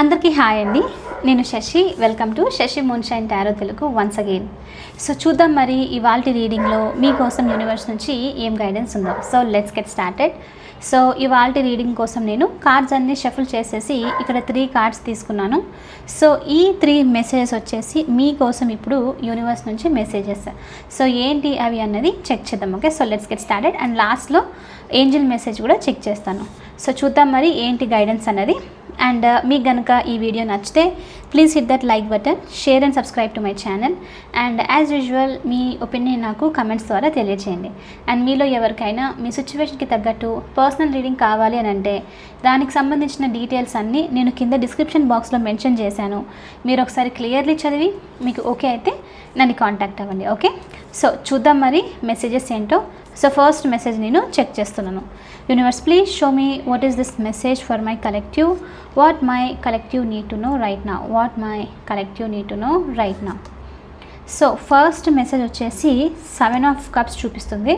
అందరికీ హాయ్ అండి. నేను Shashi. Welcome to Shashi moonshine tarot Telugu once again so చూద్దాం మరి ఇవాళ రీడింగ్లో మీకోసం యూనివర్స్ నుంచి ఏం గైడెన్స్ ఉందో. So let's get started so ఇవాళ రీడింగ్ కోసం నేను కార్డ్స్ అన్ని షఫుల్ చేసేసి ఇక్కడ త్రీ కార్డ్స్ తీసుకున్నాను. సో ఈ త్రీ మెసేజెస్ వచ్చేసి మీకోసం ఇప్పుడు యూనివర్స్ నుంచి మెసేజెస్ సో ఏంటి అవి అన్నది చెక్ చేద్దాం okay so let's get started and లాస్ట్లో ఏంజిల్ మెసేజ్ కూడా చెక్ చేస్తాను. సో చూద్దాం మరి ఏంటి గైడెన్స్ అన్నది. అండ్ uh, మీకు కనుక ఈ వీడియో నచ్చితే please hit that like button share and subscribe to my channel and as usual me opinion నాకు కమెంట్స్ ద్వారా తెలియచేయండి. అండ్ మీలో ఎవరికైనా మీ సిచ్యువేషన్కి తగ్గట్టు పర్సనల్ రీడింగ్ కావాలి అని అంటే దానికి సంబంధించిన డీటెయిల్స్ అన్నీ నేను కింద డిస్క్రిప్షన్ బాక్స్లో మెన్షన్ చేశాను. మీరు ఒకసారి క్లియర్లీ చదివి మీకు ఓకే అయితే నన్ను కాంటాక్ట్ అవ్వండి ఓకే సో చూద్దాం మరి మెసేజెస్ ఏంటో. సో ఫస్ట్ మెసేజ్ నేను చెక్ చేస్తున్నాను. Universe please show me what is this message for my collective what my collective need to know right నా what my collective need to know right నా so first message వచ్చేసి seven of cups చూపిస్తుంది.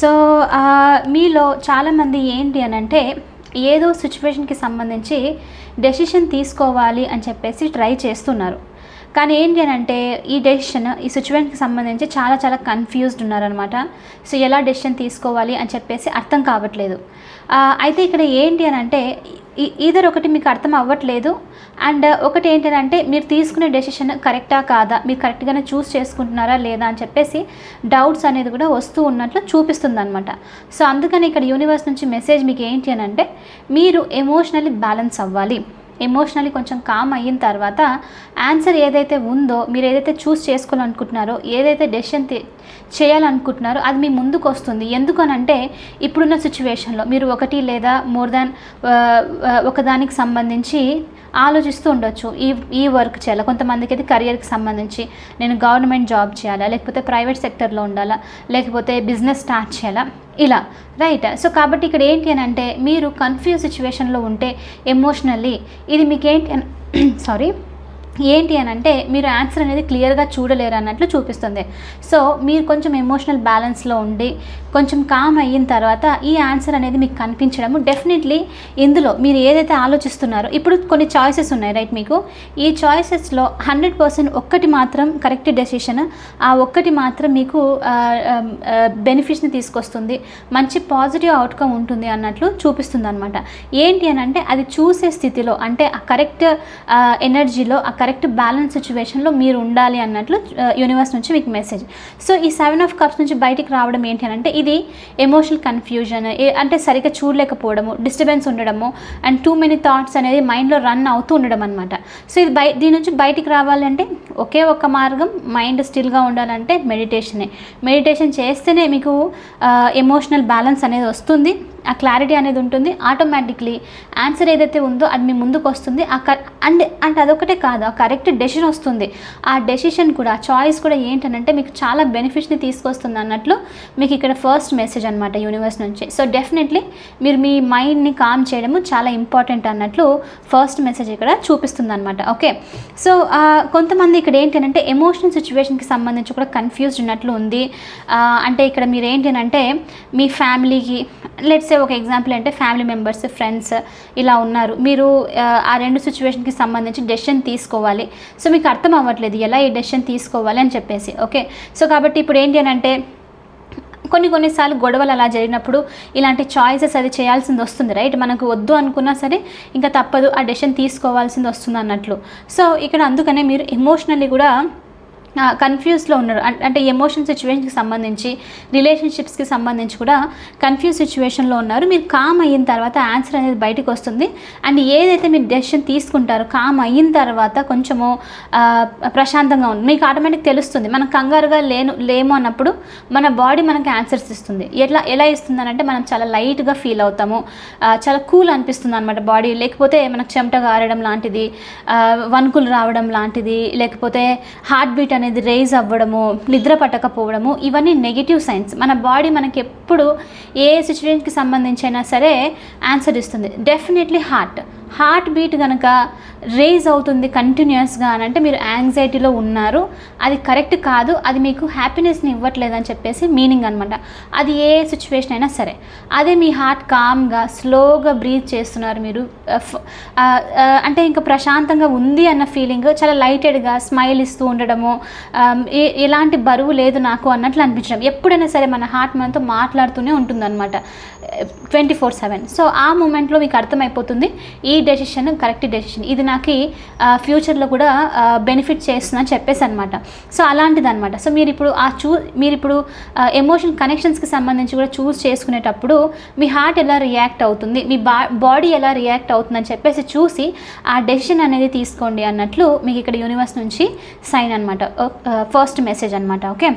So మీలో చాలామంది ఏంటి అని అంటే ఏదో సిచ్యువేషన్కి సంబంధించి డెసిషన్ తీసుకోవాలి అని చెప్పేసి ట్రై చేస్తున్నారు. కానీ ఏంటి అని అంటే ఈ డెసిషన్ ఈ సిచ్యువేషన్కి సంబంధించి చాలా చాలా కన్ఫ్యూజ్డ్ ఉన్నారనమాట సో ఎలా డెసిషన్ తీసుకోవాలి అని చెప్పేసి అర్థం కావట్లేదు. అయితే ఇక్కడ ఏంటి అని అంటే ఈధర్ ఒకటి మీకు అర్థం అవ్వట్లేదు అండ్ ఒకటి ఏంటంటే మీరు తీసుకునే డెసిషన్ కరెక్టా కాదా? మీరు కరెక్ట్గానే చూస్ చేసుకుంటున్నారా లేదా అని చెప్పేసి డౌట్స్ అనేది కూడా వస్తూ ఉన్నట్లు చూపిస్తుంది అనమాట సో అందుకని ఇక్కడ యూనివర్స్ నుంచి మెసేజ్ మీకు ఏంటి అని అంటే మీరు ఎమోషనల్లీ బ్యాలెన్స్ అవ్వాలి. ఎమోషనలీ కొంచెం కామ్ అయిన తర్వాత ఆన్సర్ ఏదైతే ఉందో మీరు ఏదైతే చూస్ చేసుకోవాలనుకుంటున్నారో ఏదైతే డెసిషన్ చేయాలనుకుంటున్నారో అది మీ ముందుకు వస్తుంది. ఎందుకనంటే ఇప్పుడున్న సిచ్యువేషన్లో మీరు ఒకటి లేదా మోర్ దాన్ ఒకదానికి సంబంధించి ఆలోచిస్తూ ఉండొచ్చు. ఈ ఈ వర్క్ చేయాలి? కొంతమందికి అయితే కెరియర్కి సంబంధించి నేను గవర్నమెంట్ జాబ్ చేయాలా? లేకపోతే ప్రైవేట్ సెక్టర్లో ఉండాలా? లేకపోతే బిజినెస్ స్టార్ట్ చేయాలా? ఇలా. రైట్ సో కాబట్టి ఇక్కడ ఏంటి అని అంటే మీరు కన్ఫ్యూజ్ సిచ్యువేషన్లో ఉంటే ఎమోషనల్లీ ఇది మీకేంటి సారీ ఏంటి అని అంటే మీరు ఆన్సర్ అనేది క్లియర్గా చూడలేరు అన్నట్లు చూపిస్తుంది. సో మీరు కొంచెం ఎమోషనల్ బ్యాలెన్స్లో ఉండి కొంచెం కామ్ అయిన తర్వాత ఈ ఆన్సర్ అనేది మీకు కనిపించడము డెఫినెట్లీ ఇందులో మీరు ఏదైతే ఆలోచిస్తున్నారో ఇప్పుడు కొన్ని చాయిసెస్ ఉన్నాయి రైట్ మీకు? ఈ చాయిసెస్లో హండ్రెడ్ పర్సెంట్ ఒక్కటి మాత్రం కరెక్ట్ డెసిషన్ ఆ ఒక్కటి మాత్రం మీకు బెనిఫిట్స్ని తీసుకొస్తుంది మంచి పాజిటివ్ అవుట్కమ్ ఉంటుంది అన్నట్లు చూపిస్తుంది అనమాట ఏంటి అని అంటే అది చూసే స్థితిలో అంటే ఆ కరెక్ట్ ఎనర్జీలో ఆ కరెక్ట్ బ్యాలెన్స్ సిచ్యువేషన్లో మీరు ఉండాలి అన్నట్లు యూనివర్స్ నుంచి మీకు మెసేజ్ సో ఈ సెవెన్ ఆఫ్ కప్స్ నుంచి బయటికి రావడం ఏంటి అని అంటే ఇది ఎమోషనల్ కన్ఫ్యూజన్ అంటే సరిగ్గా చూడలేకపోవడము డిస్టర్బెన్స్ ఉండడము అండ్ టూ మెనీ థాట్స్ అనేది మైండ్లో రన్ అవుతూ ఉండడం అనమాట సో ఇది బయ దీని నుంచి బయటికి రావాలంటే ఒకే ఒక మార్గం మైండ్ స్టిల్గా ఉండాలంటే మెడిటేషనే మెడిటేషన్ చేస్తేనే మీకు ఎమోషనల్ బ్యాలెన్స్ అనేది వస్తుంది ఆ క్లారిటీ అనేది ఉంటుంది ఆటోమేటిక్లీ ఆన్సర్ ఏదైతే ఉందో అది మీ ముందుకు వస్తుంది ఆ అండ్ అంటే అదొకటే కాదు ఆ కరెక్ట్ డెసిషన్ వస్తుంది. ఆ డెసిషన్ కూడా ఆ చాయిస్ కూడా ఏంటనంటే మీకు చాలా బెనిఫిట్స్ని తీసుకొస్తుంది అన్నట్లు మీకు ఇక్కడ ఫస్ట్ మెసేజ్ అనమాట యూనివర్స్ నుంచి. సో డెఫినెట్లీ మీరు మీ మైండ్ని కామ్ చేయడము చాలా ఇంపార్టెంట్ అన్నట్లు ఫస్ట్ మెసేజ్ ఇక్కడ చూపిస్తుంది అనమాట ఓకే? సో కొంతమంది ఇక్కడ ఏంటంటే ఎమోషనల్ సిచ్యువేషన్కి సంబంధించి కూడా కన్ఫ్యూజ్డ్ ఉన్నట్లు ఉంది. అంటే ఇక్కడ మీరు ఏంటంటే మీ ఫ్యామిలీకి లెట్స్ సే ఒక ఎగ్జాంపుల్ అంటే ఫ్యామిలీ మెంబర్స్ ఫ్రెండ్స్ ఇలా ఉన్నారు. మీరు ఆ, ఆ రెండు సిచ్యువేషన్కి సంబంధించి డెసిషన్ తీసుకోవాలి. సో మీకు అర్థం అవ్వట్లేదు ఎలా ఈ డెసిషన్ తీసుకోవాలి అని చెప్పేసి ఓకే? సో కాబట్టి ఇప్పుడు ఏంటి అని అంటే కొన్ని కొన్నిసార్లు గొడవలు అలా జరిగినప్పుడు ఇలాంటి చాయిసెస్ అది చేయాల్సింది వస్తుంది రైట్ మనకు వద్దు అనుకున్నా సరే ఇంకా తప్పదు ఆ డెసిషన్ తీసుకోవాల్సింది వస్తుంది అన్నట్లు. సో ఇక్కడ అందుకనే మీరు ఎమోషనల్లీ కూడా కన్ఫ్యూజ్లో ఉన్నారు. అంటే ఎమోషన్ సిచ్యువేషన్కి సంబంధించి రిలేషన్షిప్స్కి సంబంధించి కూడా కన్ఫ్యూజ్ సిచ్యువేషన్లో ఉన్నారు. మీరు కామ్ అయిన తర్వాత ఆన్సర్ అనేది బయటకు వస్తుంది. అండ్ ఏదైతే మీరు డెసిషన్ తీసుకుంటారో కామ్ అయిన తర్వాత కొంచెము ప్రశాంతంగా ఉంది మీకు ఆటోమేటిక్ తెలుస్తుంది. మనం కంగారుగా లేను లేము అన్నప్పుడు మన బాడీ మనకి ఆన్సర్స్ ఇస్తుంది. ఎట్లా ఎలా ఇస్తుంది అంటే మనం చాలా లైట్గా ఫీల్ అవుతాము. చాలా కూల్ అనిపిస్తుంది అనమాట బాడీ లేకపోతే మనకు చెమట గారడం లాంటిది వణుకులు రావడం లాంటిది లేకపోతే హార్ట్ బీట్ అనేది రేజ్ అవ్వడము నిద్ర పట్టకపోవడము ఇవన్నీ నెగిటివ్ సైన్స్ మన బాడీ మనకి ఎప్పుడు ఏ సిచ్యువేషన్కి సంబంధించి అయినా సరే ఆన్సర్ ఇస్తుంది. డెఫినెట్లీ హార్ట్ హార్ట్ బీట్ కనుక రేజ్ అవుతుంది కంటిన్యూస్గా అని అంటే మీరు యాంగ్జైటీలో ఉన్నారు అది కరెక్ట్ కాదు అది మీకు హ్యాపీనెస్ని ఇవ్వట్లేదు అని చెప్పేసి మీనింగ్ అనమాట అది ఏ సిచ్యువేషన్ అయినా సరే. అదే మీ హార్ట్ కామ్గా స్లోగా బ్రీత్ చేస్తున్నారు మీరు. అంటే ఇంకా ప్రశాంతంగా ఉంది అన్న ఫీలింగ్ చాలా లైటెడ్గా స్మైల్ ఇస్తూ ఉండడము ఎలాంటి బరువు లేదు నాకు అన్నట్లు అనిపించడం. ఎప్పుడైనా సరే మన హార్ట్ మనతో మాట్లాడుతూనే ఉంటుందన్నమాట. ట్వంటీ ఫోర్ సెవెన్ సో ఆ మూమెంట్లో మీకు అర్థమైపోతుంది ఈ డెసిషన్ కరెక్ట్ డెసిషన్ ఇది నాకు ఫ్యూచర్లో కూడా బెనిఫిట్ చేస్తుందని చెప్పేసి అనమాట సో అలాంటిది అనమాట సో మీరు ఇప్పుడు ఆ చూ మీరు ఇప్పుడు ఎమోషన్ కనెక్షన్స్కి సంబంధించి కూడా చూస్ చేసుకునేటప్పుడు మీ హార్ట్ ఎలా రియాక్ట్ అవుతుంది మీ బా బాడీ ఎలా రియాక్ట్ అవుతుందని చెప్పేసి చూసి ఆ డెసిషన్ అనేది తీసుకోండి అన్నట్లు మీకు ఇక్కడ యూనివర్స్ నుంచి సైన్ అనమాట ఫస్ట్ మెసేజ్ అనమాట ఓకే?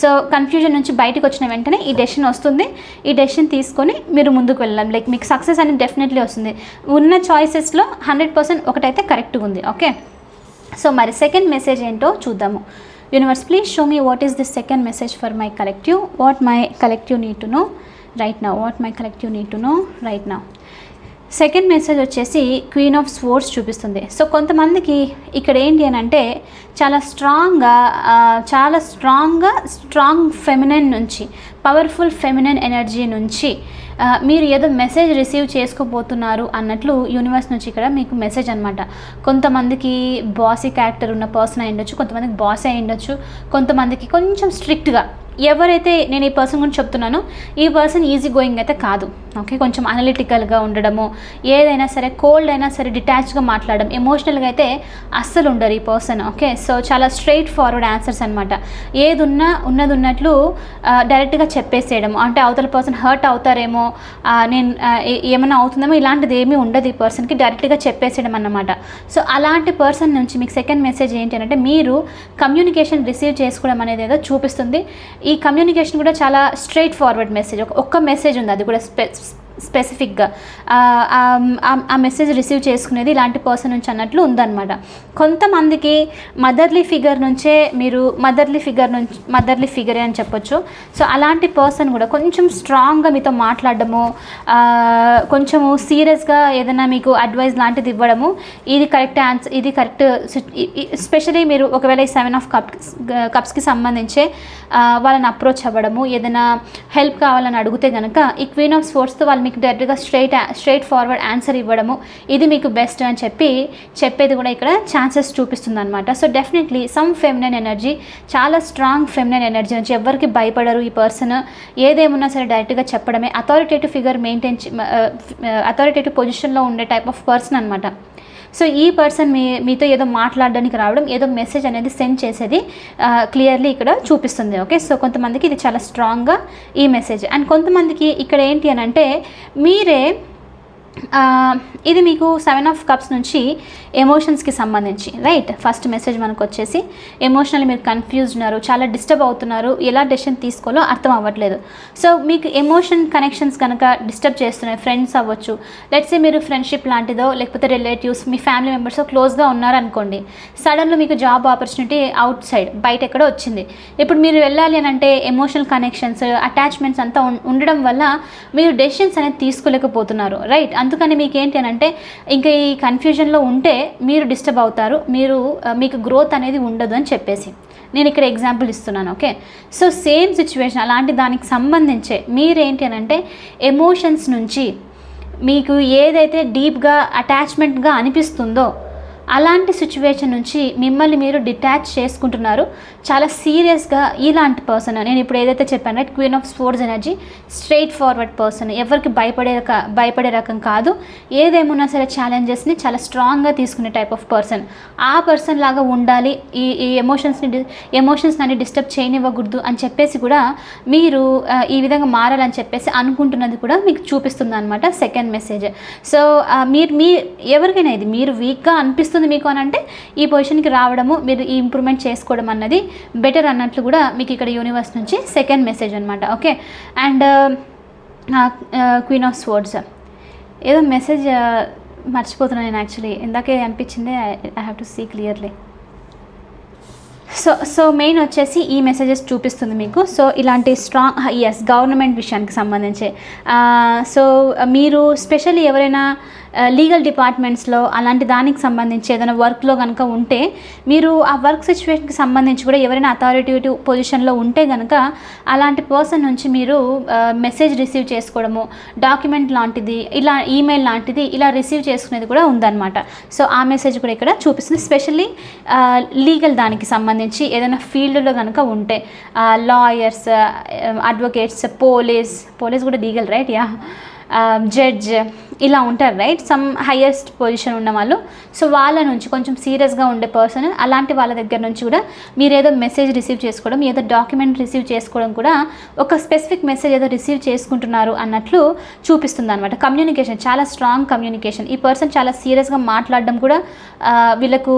సో కన్ఫ్యూజన్ నుంచి బయటకు వచ్చిన వెంటనే ఈ డెసిషన్ వస్తుంది. ఈ డెసిషన్ తీసుకొని మీరు ముందుకు వెళ్ళాం లైక్ మీకు సక్సెస్ అనేది డెఫినెట్లీ వస్తుంది. ఉన్న చాయిసెస్లో హండ్రెడ్ పర్సెంట్ ఒకటైతే కరెక్ట్గా ఉంది ఓకే సో మరి సెకండ్ మెసేజ్ ఏంటో చూద్దాము. Universe please show me what is this second message for my collective what my collective need to know right నా what my collective need to know right నా second message వచ్చేసి queen of swords చూపిస్తుంది. So కొంతమందికి ఇక్కడ ఏంటి అని అంటే చాలా స్ట్రాంగ్గా చాలా స్ట్రాంగ్గా స్ట్రాంగ్ ఫెమినైన్ నుంచి పవర్ఫుల్ ఫెమినైన్ ఎనర్జీ నుంచి మీరు ఏదో మెసేజ్ రిసీవ్ చేసుకోబోతున్నారు అన్నట్లు యూనివర్స్ నుంచి ఇక్కడ మీకు మెసేజ్ అనమాట కొంతమందికి బాసీ క్యారెక్టర్ ఉన్న పర్సన్ అయి ఉండొచ్చు కొంతమందికి బాసీ అయి ఉండొచ్చు కొంతమందికి కొంచెం స్ట్రిక్ట్గా ఎవరైతే నేను ఈ పర్సన్ గురించి చెప్తున్నానో ఈ పర్సన్ ఈజీ గోయింగ్ అయితే కాదు. ఓకే కొంచెం అనలిటికల్గా ఉండడము ఏదైనా సరే కోల్డ్ అయినా సరే డిటాచ్గా మాట్లాడడం ఎమోషనల్గా అయితే అస్సలు ఉండరు ఈ పర్సన్ ఓకే సో చాలా స్ట్రైట్ ఫార్వర్డ్ ఆన్సర్స్ అనమాట ఏదున్నా ఉన్నది ఉన్నట్లు డైరెక్ట్గా చెప్పేసేయడం అంటే అవతల పర్సన్ హర్ట్ అవుతారేమో నేను ఏమైనా అవుతుందేమో ఇలాంటిది ఏమీ ఉండదు ఈ పర్సన్కి డైరెక్ట్గా చెప్పేసేయడం అన్నమాట. సో అలాంటి పర్సన్ నుంచి మీకు సెకండ్ మెసేజ్ ఏంటి అంటే మీరు కమ్యూనికేషన్ రిసీవ్ చేసుకోవడం అనేది ఏదో చూపిస్తుంది. ఈ కమ్యూనికేషన్ కూడా చాలా స్ట్రైట్ ఫార్వర్డ్ మెసేజ్ ఒక ఒక్క మెసేజ్ ఉంది అది కూడా స్పెసిఫిక్గా. ఆ, ఆ- మెసేజ్ రిసీవ్ చేసుకునేది ఇలాంటి పర్సన్ నుంచి అన్నట్లు ఉందన్నమాట. కొంతమందికి మదర్లీ ఫిగర్ నుంచే మీరు మదర్లీ ఫిగర్ నుంచి మదర్లీ ఫిగరే అని చెప్పొచ్చు. సో అలాంటి పర్సన్ కూడా కొంచెం స్ట్రాంగ్గా మీతో మాట్లాడడము కొంచెము సీరియస్గా ఏదైనా మీకు అడ్వైస్ లాంటిది ఇవ్వడము ఇది కరెక్ట్ ఆన్సర్ ఇది కరెక్ట్ స్పెషలీ మీరు ఒకవేళ ఈ సెవెన్ ఆఫ్ కప్స్ కప్స్కి సంబంధించే వాళ్ళని అప్రోచ్ అవ్వడము ఏదైనా హెల్ప్ కావాలని అడిగితే కనుక ఈ క్వీన్ ఆఫ్ స్పోర్ట్స్తో వాళ్ళు మీకు డైరెక్ట్గా స్ట్రైట్ స్ట్రైట్ ఫార్వర్డ్ ఆన్సర్ ఇవ్వడము ఇది మీకు బెస్ట్ అని చెప్పి చెప్పేది కూడా ఇక్కడ ఛాన్సెస్ చూపిస్తుంది అనమాట so definitely some feminine energy చాలా స్ట్రాంగ్ ఫెమినైన్ ఎనర్జీ నుంచి ఎవరికి భయపడరు ఈ పర్సన్ ఏదేమున్నా సరే డైరెక్ట్గా చెప్పడమే. అథారిటేటివ్ ఫిగర్ మెయింటైన్ అథారిటేటివ్ పొజిషన్లో ఉండే టైప్ ఆఫ్ పర్సన్ అనమాట సో ఈ పర్సన్ మీ మీతో ఏదో మాట్లాడడానికి రావడం ఏదో మెసేజ్ అనేది సెండ్ చేసేది క్లియర్లీ ఇక్కడ చూపిస్తుంది ఓకే సో కొంతమందికి ఇది చాలా స్ట్రాంగ్గా ఈ మెసేజ్ అండ్ కొంతమందికి ఇక్కడ ఏంటి అని అంటే మీరే ఇది మీకు సెవెన్ ఆఫ్ కప్స్ నుంచి ఎమోషన్స్కి సంబంధించి రైట్ ఫస్ట్ మెసేజ్ మనకు వచ్చేసి ఎమోషనల్ మీరు కన్ఫ్యూజ్ ఉన్నారు చాలా డిస్టర్బ్ అవుతున్నారు ఎలా డెసిషన్ తీసుకోవాలో అర్థం అవ్వట్లేదు. సో మీకు ఎమోషన్ కనెక్షన్స్ కనుక డిస్టర్బ్ చేస్తున్నాయి ఫ్రెండ్స్ అవ్వచ్చు. లెట్సే మీరు ఫ్రెండ్షిప్ లాంటిదో లేకపోతే రిలేటివ్స్ మీ ఫ్యామిలీ మెంబర్స్ క్లోజ్గా ఉన్నారనుకోండి సడన్లో మీకు జాబ్ ఆపర్చునిటీ అవుట్ సైడ్ బయట ఎక్కడో వచ్చింది. ఇప్పుడు మీరు వెళ్ళాలి అని అంటే ఎమోషనల్ కనెక్షన్స్ అటాచ్మెంట్స్ అంతా ఉండడం వల్ల మీరు డెసిషన్స్ అనేది తీసుకోలేకపోతున్నారు రైట్ అందుకని మీకు ఏంటి అని అంటే ఇంకా ఈ కన్ఫ్యూజన్లో ఉంటే మీరు డిస్టర్బ్ అవుతారు. మీరు మీకు గ్రోత్ అనేది ఉండదు అని చెప్పేసి. నేను ఇక్కడ ఎగ్జాంపుల్ ఇస్తున్నాను ఓకే సో సేమ్ సిచ్యువేషన్ అలాంటి దానికి సంబంధించే మీరేంటి అని అంటే ఎమోషన్స్ నుంచి మీకు ఏదైతే డీప్గా అటాచ్మెంట్గా అనిపిస్తుందో అలాంటి సిచ్యువేషన్ నుంచి మిమ్మల్ని మీరు డిటాచ్ చేసుకుంటున్నారు. చాలా సీరియస్గా ఇలాంటి పర్సన్ నేను ఇప్పుడు ఏదైతే చెప్పాను right queen of swords energy straightforward person ఎవరికి భయపడే రక భయపడే రకం కాదు. ఏదేమున్నా సరే ఛాలెంజెస్ని చాలా స్ట్రాంగ్గా తీసుకునే టైప్ ఆఫ్ పర్సన్ ఆ పర్సన్ లాగా ఉండాలి. ఈ ఈ ఎమోషన్స్ని ఎమోషన్స్ నన్ను డిస్టర్బ్ చేయనివ్వకూడదు అని చెప్పేసి కూడా మీరు ఈ విధంగా మారాలని చెప్పేసి అనుకుంటున్నది కూడా మీకు చూపిస్తుంది అనమాట సెకండ్ మెసేజ్ సో మీరు మీ ఎవరికైనా ఇది మీరు వీక్గా అనిపిస్తుంది మీకు అని అంటే ఈ పొజిషన్కి రావడము మీరు ఈ ఇంప్రూవ్మెంట్ చేసుకోవడం అన్నది బెటర్ అన్నట్లు కూడా మీకు ఇక్కడ యూనివర్స్ నుంచి సెకండ్ మెసేజ్ అనమాట okay and queen of swords ఏదో మెసేజ్ uh, మర్చిపోతున్నాను నేను యాక్చువల్లీ ఇందాకే అనిపించింది I have to see clearly so so main వచ్చేసి ఈ మెసేజెస్ చూపిస్తుంది మీకు. సో ఇలాంటి స్ట్రాంగ్ ఎస్ గవర్నమెంట్ విషయానికి సంబంధించి. Ah, సో మీరు స్పెషల్లీ ఎవరైనా ah, లీగల్ డిపార్ట్మెంట్స్లో అలాంటి దానికి సంబంధించి ఏదైనా వర్క్లో కనుక ఉంటే మీరు ఆ వర్క్ సిచ్యువేషన్కి సంబంధించి కూడా ఎవరైనా అథారిటేటివ్ పొజిషన్లో ఉంటే కనుక అలాంటి పర్సన్ నుంచి మీరు ah, మెసేజ్ రిసీవ్ చేసుకోవడము డాక్యుమెంట్ లాంటిది ఇలా ఈమెయిల్ లాంటిది ఇలా రిసీవ్ చేసుకునేది కూడా ఉందన్నమాట. సో ఆ మెసేజ్ కూడా ఇక్కడ చూపిస్తుంది. స్పెషల్లీ లీగల్ దానికి సంబంధించి ఏదైనా ఫీల్డ్లో కనుక ఉంటే లాయర్స్ అడ్వకేట్స్ పోలీస్ పోలీస్ కూడా లీగల్ రైట్ యా జడ్జ్ ఇలా ఉంటారు రైట్ సమ్ హయ్యెస్ట్ పొజిషన్ ఉన్న వాళ్ళు. సో వాళ్ళ నుంచి కొంచెం సీరియస్గా ఉండే పర్సన్ అలాంటి వాళ్ళ దగ్గర నుంచి కూడా మీరు ఏదో మెసేజ్ రిసీవ్ చేసుకోవడం ఏదో డాక్యుమెంట్ రిసీవ్ చేసుకోవడం కూడా ఒక స్పెసిఫిక్ మెసేజ్ ఏదో రిసీవ్ చేసుకుంటున్నారు అన్నట్లు చూపిస్తుంది అనమాట కమ్యూనికేషన్ చాలా స్ట్రాంగ్ కమ్యూనికేషన్ ఈ పర్సన్ చాలా సీరియస్గా మాట్లాడడం కూడా వీళ్ళకు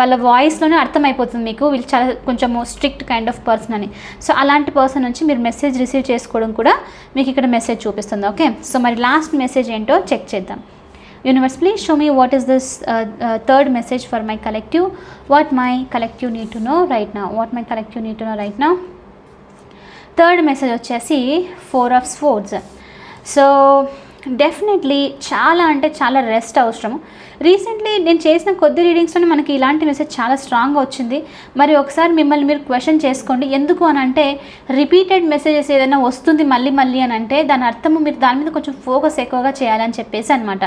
వాళ్ళ వాయిస్లోనే అర్థమైపోతుంది మీకు. వీళ్ళు చాలా కొంచెం స్ట్రిక్ట్ కైండ్ ఆఫ్ పర్సన్ అని. సో అలాంటి పర్సన్ నుంచి మీరు మెసేజ్ రిసీవ్ చేసుకోవడం కూడా మీకు ఇక్కడ మెసేజ్ చూపిస్తుంది ఓకే సో మరి లాస్ట్ మెసేజ్ ఏంటో చెక్ చేద్దాం. Universe please show me what is this third message for my collective what my collective need to know right నా what my collective need to know right నా third message వచ్చేసి four of swords so definitely చాలా అంటే చాలా rest అవసరం recently నేను చేసిన కొద్ది రీడింగ్స్లోనే మనకి ఇలాంటి మెసేజ్ చాలా స్ట్రాంగ్గా వచ్చింది. మరి ఒకసారి మిమ్మల్ని మీరు క్వశ్చన్ చేసుకోండి. ఎందుకు అని అంటే రిపీటెడ్ మెసేజెస్ ఏదైనా వస్తుంది మళ్ళీ మళ్ళీ అని అంటే దాని అర్థము మీరు దాని మీద కొంచెం ఫోకస్ ఎక్కువగా చేయాలని చెప్పేసి అనమాట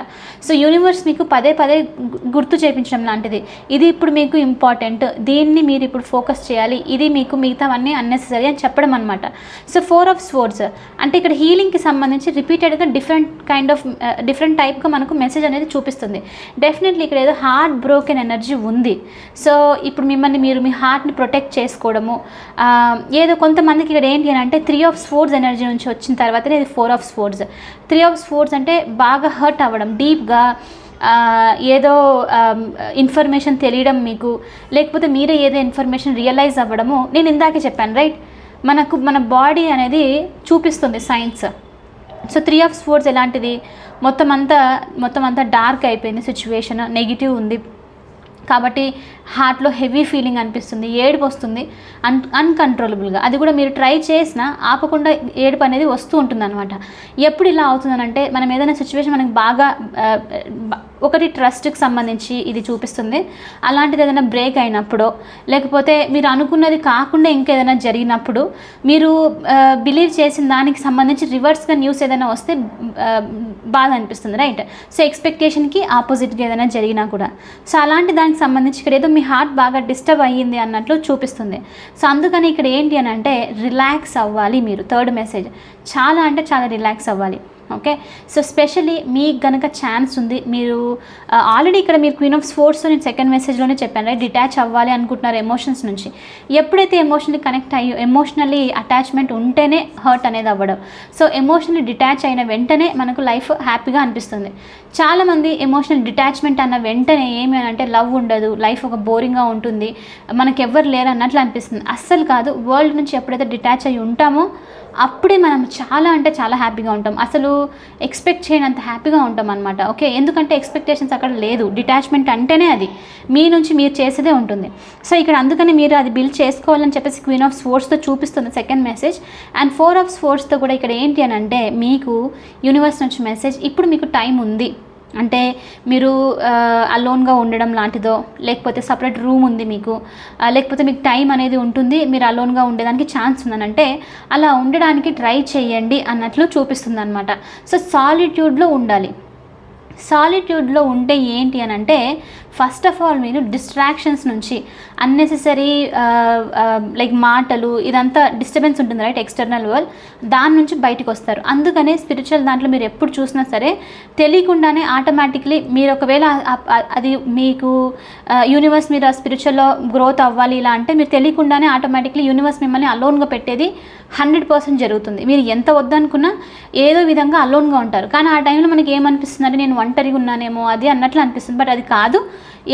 సో యూనివర్స్ మీకు పదే పదే గుర్తు చేయించడం లాంటిది. ఇది ఇప్పుడు మీకు ఇంపార్టెంట్ దీన్ని మీరు ఇప్పుడు ఫోకస్ చేయాలి. ఇది మీకు మిగతావన్నీ అన్నెసరీ అని చెప్పడం అనమాట సో ఫోర్ ఆఫ్ స్పోర్ట్స్ అంటే ఇక్కడ హీలింగ్కి సంబంధించి రిపీటెడ్గా డిఫరెంట్ కైండ్ ఆఫ్ డిఫరెంట్ టైప్గా మనకు మెసేజ్ అనేది చూపిస్తుంది. డెఫినెట్లీ ఇక్కడ ఏదో హార్ట్ బ్రోకెన్ ఎనర్జీ ఉంది. సో ఇప్పుడు మిమ్మల్ని మీరు మీ హార్ట్ని ప్రొటెక్ట్ చేసుకోవడము ఏదో కొంతమందికి ఇక్కడ ఏంటి అని అంటే త్రీ ఆఫ్ స్పోర్ట్స్ ఎనర్జీ నుంచి వచ్చిన తర్వాతనే ఇది four of swords three of swords అంటే బాగా హర్ట్ అవ్వడం డీప్గా ఏదో ఇన్ఫర్మేషన్ తెలియడం మీకు లేకపోతే మీరే ఏదో ఇన్ఫర్మేషన్ రియలైజ్ అవ్వడము. నేను ఇందాకే చెప్పాను రైట్ మనకు మన బాడీ అనేది చూపిస్తుంది signs so three of swords ఎలాంటిది? మొత్తం అంతా మొత్తం అంతా డార్క్ అయిపోయింది సిచ్యువేషన్ నెగిటివ్ ఉంది. కాబట్టి హార్ట్లో హెవీ ఫీలింగ్ అనిపిస్తుంది. ఏడుపు వస్తుంది. అన్ అన్కంట్రోలబుల్గా అది కూడా మీరు ట్రై చేసినా ఆపకుండా ఏడుపు అనేది వస్తూ ఉంటుంది అనమాట ఎప్పుడు ఇలా అవుతుందనంటే మనం ఏదైనా సిచ్యువేషన్ మనకి బాగా ఒకటి ట్రస్ట్కి సంబంధించి ఇది చూపిస్తుంది. అలాంటిది ఏదైనా బ్రేక్ అయినప్పుడు లేకపోతే మీరు అనుకున్నది కాకుండా ఇంకేదైనా జరిగినప్పుడు మీరు బిలీవ్ చేసిన దానికి సంబంధించి రివర్స్గా న్యూస్ ఏదైనా వస్తే బాధ అనిపిస్తుంది రైట్? సో ఎక్స్పెక్టేషన్కి ఆపోజిట్గా ఏదైనా జరిగినా కూడా. సో అలాంటి దానికి సంబంధించి ఇక్కడ ఏదో మీ హార్ట్ బాగా డిస్టర్బ్ అయ్యింది అన్నట్లు చూపిస్తుంది. సో అందుకని ఇక్కడ ఏంటి అని అంటే రిలాక్స్ అవ్వాలి మీరు థర్డ్ మెసేజ్. చాలా అంటే చాలా రిలాక్స్ అవ్వాలి. ఓకే? సో స్పెషల్లీ మీకు గనక ఛాన్స్ ఉంది మీరు ఆల్రెడీ ఇక్కడ మీరు క్వీన్ ఆఫ్ స్పోర్ట్స్ నేను సెకండ్ మెసేజ్లోనే చెప్పాను రైట్? డిటాచ్ అవ్వాలి అనుకుంటున్నారు ఎమోషన్స్ నుంచి. ఎప్పుడైతే ఎమోషనల్లీ కనెక్ట్ అయ్యో ఎమోషనల్లీ అటాచ్మెంట్ ఉంటేనే హర్ట్ అనేది అవ్వడం. సో ఎమోషనల్ డిటాచ్ అయిన వెంటనే మనకు లైఫ్ హ్యాపీగా అనిపిస్తుంది. చాలామంది ఎమోషనల్ డిటాచ్మెంట్ అన్న వెంటనే ఏమి అని అంటే లవ్ ఉండదు లైఫ్ ఒక బోరింగ్గా ఉంటుంది మనకు ఎవ్వరు లేరు అన్నట్లు అనిపిస్తుంది. అస్సలు కాదు వరల్డ్ నుంచి ఎప్పుడైతే డిటాచ్ అయ్యి ఉంటామో అప్పుడే మనం చాలా అంటే చాలా హ్యాపీగా ఉంటాం. అసలు ఎక్స్పెక్ట్ చేయనంత హ్యాపీగా ఉంటాం అనమాట ఓకే ఎందుకంటే ఎక్స్పెక్టేషన్స్ అక్కడ లేదు. డిటాచ్మెంట్ అంటేనే అది. మీ నుంచి మీరు చేసేదే ఉంటుంది. సో ఇక్కడ అందుకని మీరు అది బిల్డ్ చేసుకోవాలని చెప్పేసి క్వీన్ ఆఫ్ స్పోర్ట్స్తో చూపిస్తుంది second message and four of స్పోర్ట్స్తో కూడా ఇక్కడ ఏంటి అని అంటే మీకు యూనివర్స్ నుంచి మెసేజ్ ఇప్పుడు మీకు టైం ఉంది. అంటే మీరు అలోన్గా ఉండడం లాంటిదో లేకపోతే సపరేట్ రూమ్ ఉంది మీకు లేకపోతే మీకు టైం అనేది ఉంటుంది మీరు అలోన్గా ఉండేదానికి ఛాన్స్ ఉందనంటే అలా ఉండడానికి ట్రై చేయండి అన్నట్లు చూపిస్తుంది అనమాట సో సాలిట్యూడ్లో ఉండాలి. సాలిట్యూడ్లో ఉంటే ఏంటి అని అంటే ఫస్ట్ ఆఫ్ ఆల్ మీరు డిస్ట్రాక్షన్స్ నుంచి అన్నెసెసరీ లైక్ uh, um, మాటలు ఇదంతా డిస్టర్బెన్స్ ఉంటుంది రైట్ ఎక్స్టర్నల్ వరల్డ్ దాని నుంచి బయటకు వస్తారు. అందుకనే స్పిరిచువల్ దాంట్లో మీరు ఎప్పుడు చూసినా సరే తెలియకుండానే ఆటోమేటిక్లీ మీరు ఒకవేళ అది మీకు యూనివర్స్ మీరు ఆ స్పిరిచువల్లో గ్రోత్ అవ్వాలి ఇలా అంటే మీరు తెలియకుండానే ఆటోమేటిక్లీ యూనివర్స్ మిమ్మల్ని అలోన్గా పెట్టేది హండ్రెడ్ పర్సెంట్ జరుగుతుంది. మీరు ఎంత వద్దనుకున్నా ఏదో విధంగా అలోన్గా ఉంటారు. కానీ ఆ టైంలో మనకి ఏమనిపిస్తుంది అంటే నేను ఒంటరిగా ఉన్నానేమో అది అన్నట్లు అనిపిస్తుంది. బట్ అది కాదు.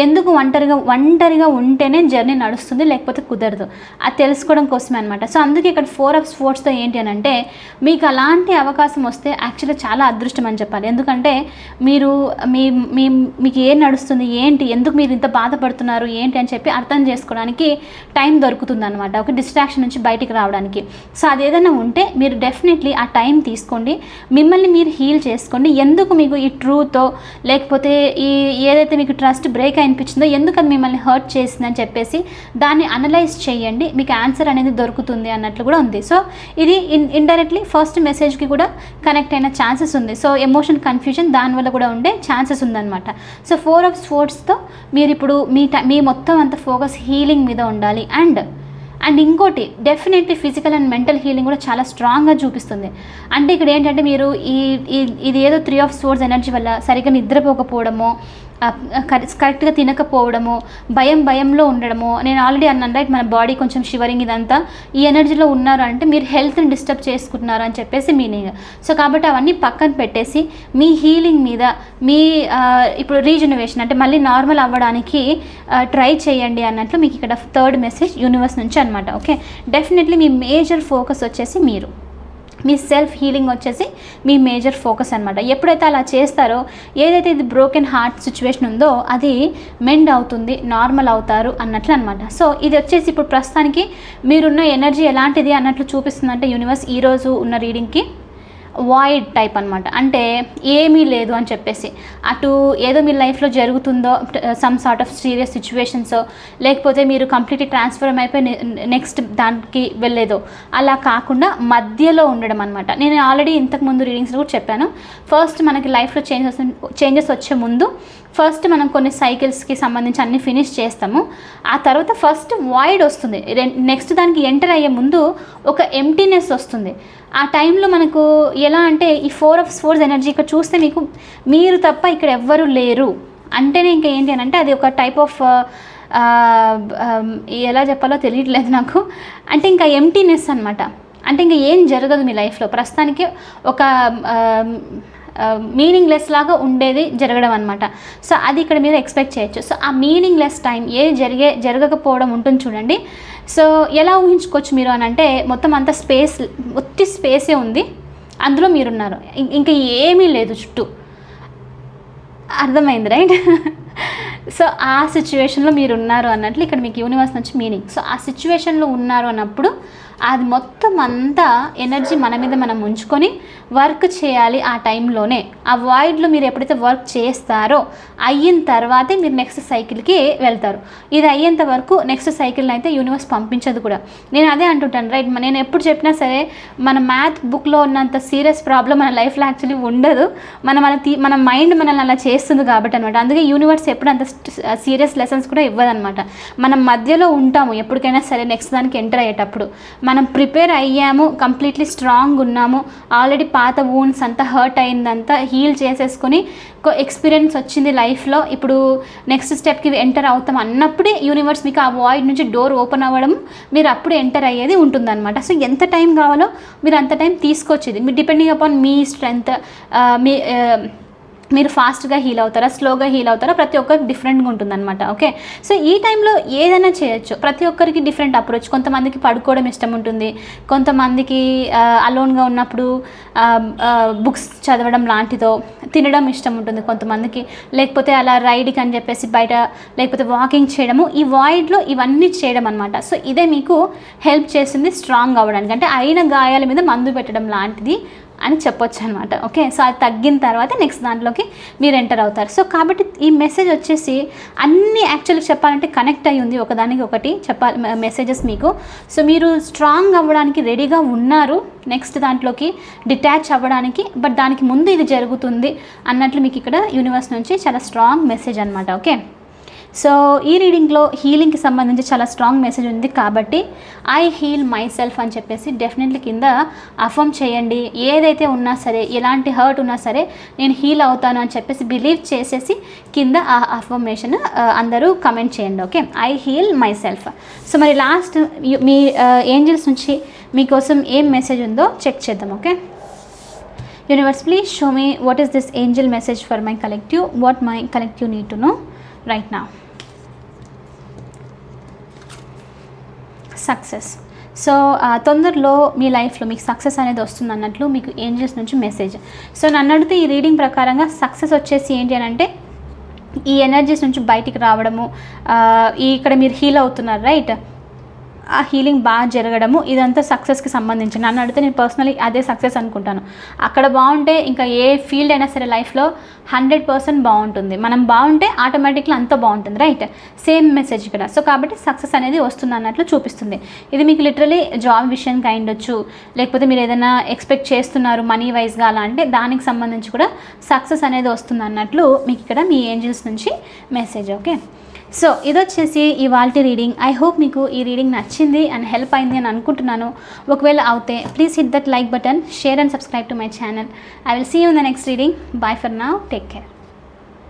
ఎందుకు ఒంటరిగా ఒంటరిగా ఉంటేనే జర్నీ నడుస్తుంది లేకపోతే కుదరదు. అది తెలుసుకోవడం కోసమే అనమాట సో అందుకే ఇక్కడ ఫోర్ ఆఫ్ స్పోర్ట్స్తో ఏంటి అని అంటే మీకు అలాంటి అవకాశం వస్తే యాక్చువల్గా చాలా అదృష్టం అని చెప్పాలి. ఎందుకంటే మీరు మీ మీ మీకు ఏం నడుస్తుంది ఏంటి ఎందుకు మీరు ఇంత బాధపడుతున్నారు ఏంటి అని చెప్పి అర్థం చేసుకోవడానికి టైం దొరుకుతుంది అనమాట ఒక డిస్ట్రాక్షన్ నుంచి బయటికి రావడానికి. సో అది ఏదైనా ఉంటే మీరు డెఫినెట్లీ ఆ టైం తీసుకోండి. మిమ్మల్ని మీరు హీల్ చేసుకోండి. ఎందుకు మీకు ఈ ట్రూతో లేకపోతే ఈ ఏదైతే మీకు ట్రస్ట్ బ్రేక్ అనిపించిందో ఎందుకు అది మిమ్మల్ని హర్ట్ చేసిందని చెప్పేసి దాన్ని అనలైజ్ చేయండి. మీకు ఆన్సర్ అనేది దొరుకుతుంది అన్నట్లు కూడా ఉంది. సో ఇది ఇన్ ఇండైరెక్ట్లీ ఫస్ట్ మెసేజ్కి కూడా కనెక్ట్ అయిన ఛాన్సెస్ ఉంది. సో ఎమోషన్ కన్ఫ్యూజన్ దానివల్ల కూడా ఉండే ఛాన్సెస్ ఉందన్నమాట. సో ఫోర్ ఆఫ్ స్పోర్ట్స్తో మీరు ఇప్పుడు మీ ట మీ మొత్తం అంత ఫోకస్ హీలింగ్ మీద ఉండాలి. అండ్ అండ్ ఇంకోటి definitely physical and mental healing కూడా చాలా స్ట్రాంగ్గా చూపిస్తుంది. అంటే ఇక్కడ ఏంటంటే మీరు ఈ ఇది ఏదో త్రీ ఆఫ్ స్పోర్ట్స్ ఎనర్జీ వల్ల సరిగ్గా నిద్రపోకపోవడమో కరెక్ట్గా తినకపోవడము భయం భయంలో ఉండడము నేను ఆల్రెడీ అన్నాను రైట్ మన బాడీ కొంచెం షివరింగ్ ఇదంతా ఈ ఎనర్జీలో ఉన్నారు అంటే మీరు హెల్త్ని డిస్టర్బ్ చేసుకుంటున్నారు అని చెప్పేసి మీనింగ్. సో కాబట్టి అవన్నీ పక్కన పెట్టేసి మీ హీలింగ్ మీద మీ ఇప్పుడు రీజనరేషన్ అంటే మళ్ళీ నార్మల్ అవ్వడానికి ట్రై చేయండి అన్నట్లు మీకు ఇక్కడ థర్డ్ మెసేజ్ యూనివర్స్ నుంచి అనమాట ఓకే? డెఫినెట్లీ మీ మేజర్ ఫోకస్ వచ్చేసి మీరు. మీ సెల్ఫ్ హీలింగ్ వచ్చేసి మీ మేజర్ ఫోకస్ అనమాట ఎప్పుడైతే అలా చేస్తారో ఏదైతే ఇది బ్రోకెన్ హార్ట్ సిచ్యువేషన్ ఉందో అది మెండ్ అవుతుంది నార్మల్ అవుతారు అన్నట్లు అనమాట సో ఇది వచ్చేసి ఇప్పుడు ప్రస్తుతానికి మీరున్న ఎనర్జీ ఎలాంటిది అన్నట్లు చూపిస్తుందంటే యూనివర్స్ ఈరోజు ఉన్న రీడింగ్కి వాయిడ్ టైప్ అనమాట అంటే ఏమీ లేదు అని చెప్పేసి. అటు ఏదో మీ లైఫ్లో జరుగుతుందో some sort of serious situations లేకపోతే మీరు కంప్లీట్లీ ట్రాన్స్ఫర్ అయిపోయి నెక్స్ట్ దానికి వెళ్ళేదో. అలా కాకుండా మధ్యలో ఉండడం అనమాట నేను ఆల్రెడీ ఇంతకు ముందు రీడింగ్స్లో కూడా చెప్పాను. ఫస్ట్ మనకి లైఫ్లో చేంజెస్ చేంజెస్ వచ్చే ముందు ఫస్ట్ మనం కొన్ని సైకిల్స్కి సంబంధించి అన్ని ఫినిష్ చేస్తాము. ఆ తర్వాత ఫస్ట్ వాయిడ్ వస్తుంది. నెక్స్ట్ దానికి ఎంటర్ అయ్యే ముందు ఒక ఎంటీనెస్ వస్తుంది. ఆ టైంలో మనకు ఎలా అంటే ఈ ఫోర్ ఆఫ్ ఫోర్స్ ఎనర్జీ ఇక్కడ చూస్తే మీకు మీరు తప్ప ఇక్కడ ఎవ్వరు లేరు. అంటేనే ఇంకా ఏంటి అని అంటే అది ఒక టైప్ ఆఫ్ uh, um, ఎలా చెప్పాలో తెలియట్లేదు నాకు. అంటే ఇంకా ఎంటీనెస్ అనమాట అంటే ఇంకా ఏం జరగదు మీ లైఫ్లో ప్రస్తుతానికి ఒక um, మీనింగ్లెస్ లాగా ఉండేది జరగడం అనమాట సో అది ఇక్కడ మీరు ఎక్స్పెక్ట్ చేయొచ్చు. సో ఆ మీనింగ్లెస్ టైం ఏది జరిగే జరగకపోవడం ఉంటుంది చూడండి. సో ఎలా ఊహించుకోవచ్చు మీరు అని అంటే మొత్తం అంత స్పేస్ ఒత్తి స్పేసే ఉంది. అందులో మీరున్నారు. ఇంకా ఏమీ లేదు చుట్టూ. అర్థమైంది రైట్ సో ఆ సిచ్యువేషన్లో మీరు ఉన్నారు అన్నట్లు ఇక్కడ మీకు యూనివర్స్ నుంచి మీనింగ్ సో ఆ సిచ్యువేషన్లో ఉన్నారు అన్నప్పుడు అది మొత్తం అంతా ఎనర్జీ మన మీద మనం ఉంచుకొని వర్క్ చేయాలి ఆ టైంలోనే ఆ వాయిడ్లో మీరు ఎప్పుడైతే వర్క్ చేస్తారో అయిన తర్వాతే మీరు నెక్స్ట్ సైకిల్కి వెళ్తారు. ఇది అయ్యేంత వరకు నెక్స్ట్ సైకిల్ని అయితే యూనివర్స్ పంపించదు కూడా. నేను అదే అంటుంటాను రైట్ నేను ఎప్పుడు చెప్పినా సరే మన మ్యాథ్ బుక్లో ఉన్నంత సీరియస్ ప్రాబ్లం మన లైఫ్లో యాక్చువల్లీ ఉండదు. మన మన తీ మన మైండ్ మనల్ని అలా చేస్తుంది కాబట్టి అనమాట అందుకే యూనివర్స్ ఎప్పుడు అంత సీరియస్ లెసన్స్ కూడా ఇవ్వదనమాట మనం మధ్యలో ఉంటాము ఎప్పటికైనా సరే నెక్స్ట్ దానికి ఎంటర్ అయ్యేటప్పుడు. మనం ప్రిపేర్ అయ్యాము కంప్లీట్లీ స్ట్రాంగ్ ఉన్నాము ఆల్రెడీ పాత వూన్స్ అంతా హర్ట్ అయిందంతా హీల్ చేసేసుకొని ఎక్స్పీరియన్స్ వచ్చింది లైఫ్లో. ఇప్పుడు నెక్స్ట్ స్టెప్కి ఎంటర్ అవుతాం అన్నప్పుడే యూనివర్స్ మీకు ఆ వాయిడ్ నుంచి డోర్ ఓపెన్ అవ్వడం మీరు అప్పుడు ఎంటర్ అయ్యేది ఉంటుందన్నమాట. సో ఎంత టైం కావాలో మీరు అంత టైం తీసుకొచ్చేది మీరు డిపెండింగ్ అపాన్ మీ స్ట్రెంగ్త్ మీ మీరు ఫాస్ట్గా హీల్ అవుతారా స్లోగా హీల్ అవుతారా ప్రతి ఒక్కరికి డిఫరెంట్గా ఉంటుందన్నమాట ఓకే సో ఈ టైంలో ఏదైనా చేయొచ్చు. ప్రతి ఒక్కరికి డిఫరెంట్ అప్రోచ్ కొంతమందికి పడుకోవడం ఇష్టం ఉంటుంది. కొంతమందికి అలోన్గా ఉన్నప్పుడు బుక్స్ చదవడం లాంటిదో తినడం ఇష్టం ఉంటుంది కొంతమందికి. లేకపోతే అలా రైడ్కి అని చెప్పేసి బయట లేకపోతే వాకింగ్ చేయడము ఈ వాయిడ్లో ఇవన్నీ చేయడం అనమాట సో ఇదే మీకు హెల్ప్ చేస్తుంది స్ట్రాంగ్ అవ్వడానికి. అంటే అయిన గాయాల మీద మందు పెట్టడం లాంటిది అని చెప్పొచ్చు అనమాట ఓకే సో అది తగ్గిన తర్వాత నెక్స్ట్ దాంట్లోకి మీరు ఎంటర్ అవుతారు. సో కాబట్టి ఈ మెసేజ్ వచ్చేసి అన్నీ యాక్చువల్గా చెప్పాలంటే కనెక్ట్ అయ్యి ఉంది. ఒకదానికి ఒకటి చెప్పాలి మెసేజెస్ మీకు. సో మీరు స్ట్రాంగ్ అవ్వడానికి రెడీగా ఉన్నారు. నెక్స్ట్ దాంట్లోకి డిటాచ్ అవ్వడానికి బట్ దానికి ముందు ఇది జరుగుతుంది అన్నట్లు మీకు ఇక్కడ యూనివర్స్ నుంచి చాలా స్ట్రాంగ్ మెసేజ్ అనమాట ఓకే సో ఈ రీడింగ్లో హీలింగ్కి సంబంధించి చాలా స్ట్రాంగ్ మెసేజ్ ఉంది కాబట్టి ఐ హీల్ మై సెల్ఫ్ అని చెప్పేసి డెఫినెట్లీ కింద అఫర్మ్ చేయండి. ఏదైతే ఉన్నా సరే ఎలాంటి హర్ట్ ఉన్నా సరే నేను హీల్ అవుతాను అని చెప్పేసి బిలీవ్ చేసేసి కింద ఆ అఫర్మేషన్ అందరూ కమెంట్ చేయండి okay I heal myself so మరి లాస్ట్ మీ ఏంజల్స్ నుంచి మీకోసం ఏం మెసేజ్ ఉందో చెక్ చేద్దాం okay universe please show me what is this angel message for my collective what my collective need to know right నా సక్సెస్ సో తొందరలో మీ లైఫ్లో మీకు సక్సెస్ అనేది వస్తుంది అన్నట్లు మీకు ఏంజల్స్ నుంచి మెసేజ్ సో నన్ను అడిగితే ఈ రీడింగ్ ప్రకారంగా సక్సెస్ వచ్చేసి ఏంటి అని అంటే ఈ ఎనర్జీస్ నుంచి బయటికి రావడము uh, ఇక్కడ మీరు హీల్ అవుతున్నారు రైట్ ఆ హీలింగ్ బాగా జరగడము ఇదంతా సక్సెస్కి సంబంధించి నన్ను అడిగితే నేను పర్సనలీ అదే సక్సెస్ అనుకుంటాను. అక్కడ బాగుంటే ఇంకా ఏ ఫీల్డ్ అయినా సరే లైఫ్లో హండ్రెడ్ పర్సెంట్ బాగుంటుంది. మనం బాగుంటే ఆటోమేటిక్గా అంతా బాగుంటుంది రైట్ సేమ్ మెసేజ్ ఇక్కడ. సో కాబట్టి సక్సెస్ అనేది వస్తుంది అన్నట్లు చూపిస్తుంది. ఇది మీకు లిటరలీ జాబ్ విషయానికి అయిండొచ్చు లేకపోతే మీరు ఏదైనా ఎక్స్పెక్ట్ చేస్తున్నారు మనీ వైజ్గా అలా అంటే దానికి సంబంధించి కూడా సక్సెస్ అనేది వస్తుంది అన్నట్లు మీకు ఇక్కడ మీ ఏంజిల్స్ నుంచి మెసేజ్ ఓకే సో ఇది వచ్చేసి ఇవాళ రీడింగ్. ఐ హోప్ మీకు ఈ రీడింగ్ నచ్చింది అండ్ హెల్ప్ అయింది అని అనుకుంటున్నాను. ఒకవేళ అవుతే please hit that like button share and subscribe to my channel I will see you in the next reading bye for now take care